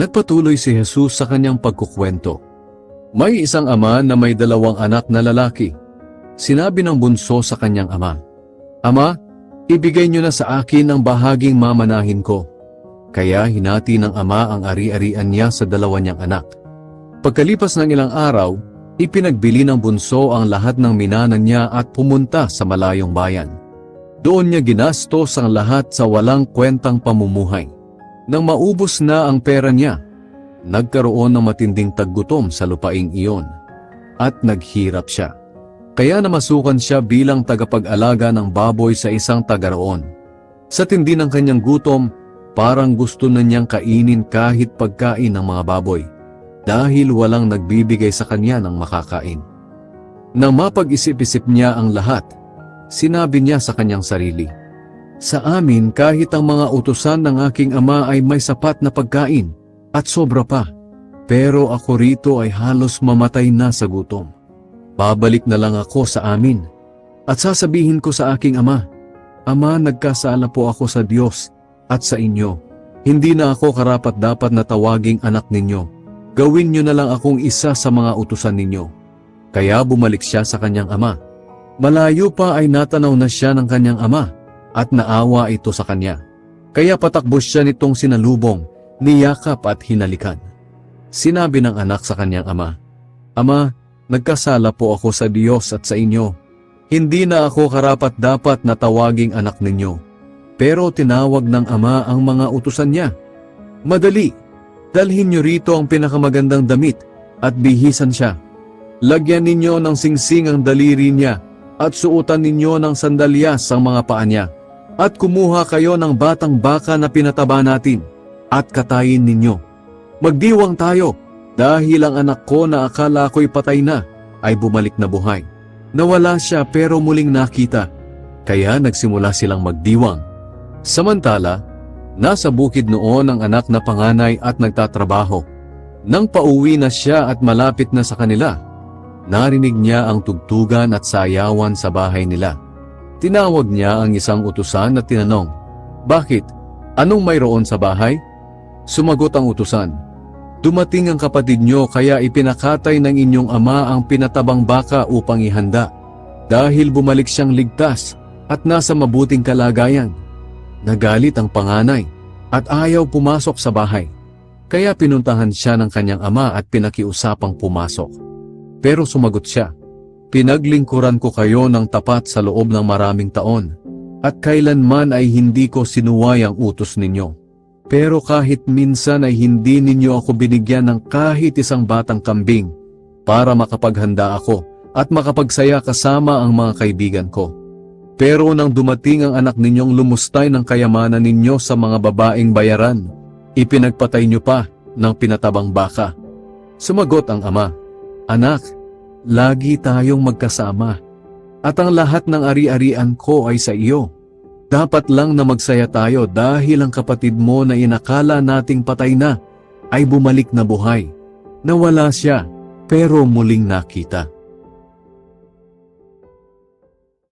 Nagpatuloy si Jesus sa kanyang pagkukwento. May isang ama na may dalawang anak na lalaki. Sinabi ng bunso sa kanyang ama, Ama, ibigay niyo na sa akin ang bahaging mamanahin ko. Kaya hinati ng ama ang ari-arian niya sa dalawa niyang anak. Pagkalipas ng ilang araw, ipinagbili ng bunso ang lahat ng minanan niya at pumunta sa malayong bayan. Doon niya ginastos ang lahat sa walang kwentang pamumuhay. Nang maubos na ang pera niya, nagkaroon ng matinding taggutom sa lupaing iyon at naghirap siya. Kaya namasukan siya bilang tagapag-alaga ng baboy sa isang tagaroon. Sa tindi ng kanyang gutom, parang gusto na niyang kainin kahit pagkain ng mga baboy dahil walang nagbibigay sa kanya ng makakain. Nang mapag-isip-isip niya ang lahat, sinabi niya sa kanyang sarili, Sa amin kahit ang mga utusan ng aking ama ay may sapat na pagkain at sobra pa, pero ako rito ay halos mamatay na sa gutom. Babalik na lang ako sa amin at sasabihin ko sa aking ama, Ama, nagkasala po ako sa Diyos at sa inyo. Hindi na ako karapat dapat na tawaging anak ninyo. Gawin niyo na lang akong isa sa mga utusan ninyo. Kaya bumalik siya sa kanyang ama. Malayo pa ay natanaw na siya ng kanyang ama at naawa ito sa kanya. Kaya patakbo siya nitong sinalubong, niyakap at hinalikan. Sinabi ng anak sa kanyang ama, Ama, nagkasala po ako sa Diyos at sa inyo. Hindi na ako karapat dapat na tawaging anak ninyo. Pero tinawag ng ama ang mga utusan niya. Madali, dalhin niyo rito ang pinakamagandang damit at bihisan siya. Lagyan ninyo ng singsing ang daliri niya at suotan ninyo ng sandalyas ang mga paa niya. At kumuha kayo ng batang baka na pinataba natin at katayin ninyo. Magdiwang tayo dahil ang anak ko na akala ko'y patay na ay bumalik na buhay. Nawala siya pero muling nakita, kaya nagsimula silang magdiwang. Samantala, nasa bukid noon ang anak na panganay at nagtatrabaho. Nang pauwi na siya at malapit na sa kanila, narinig niya ang tugtugan at sayawan sa bahay nila. Tinawag niya ang isang utusan at tinanong, Bakit? Anong mayroon sa bahay? Sumagot ang utusan, Dumating ang kapatid nyo kaya ipinakatay ng inyong ama ang pinatabang baka upang ihanda. Dahil bumalik siyang ligtas at nasa mabuting kalagayan. Nagalit ang panganay at ayaw pumasok sa bahay. Kaya pinuntahan siya ng kanyang ama at pinakiusapang pumasok. Pero sumagot siya, Pinaglingkuran ko kayo ng tapat sa loob ng maraming taon at kailanman ay hindi ko sinuway ang utos ninyo. Pero kahit minsan ay hindi ninyo ako binigyan ng kahit isang batang kambing para makapaghanda ako at makapagsaya kasama ang mga kaibigan ko. Pero nang dumating ang anak ninyong lumustay ng kayamanan ninyo sa mga babaeng bayaran, ipinagpatay nyo pa ng pinatabang baka. Sumagot ang ama, Anak, lagi tayong magkasama at ang lahat ng ari-arian ko ay sa iyo. Dapat lang na magsaya tayo dahil ang kapatid mo na inakala nating patay na ay bumalik na buhay. Nawala siya pero muling nakita.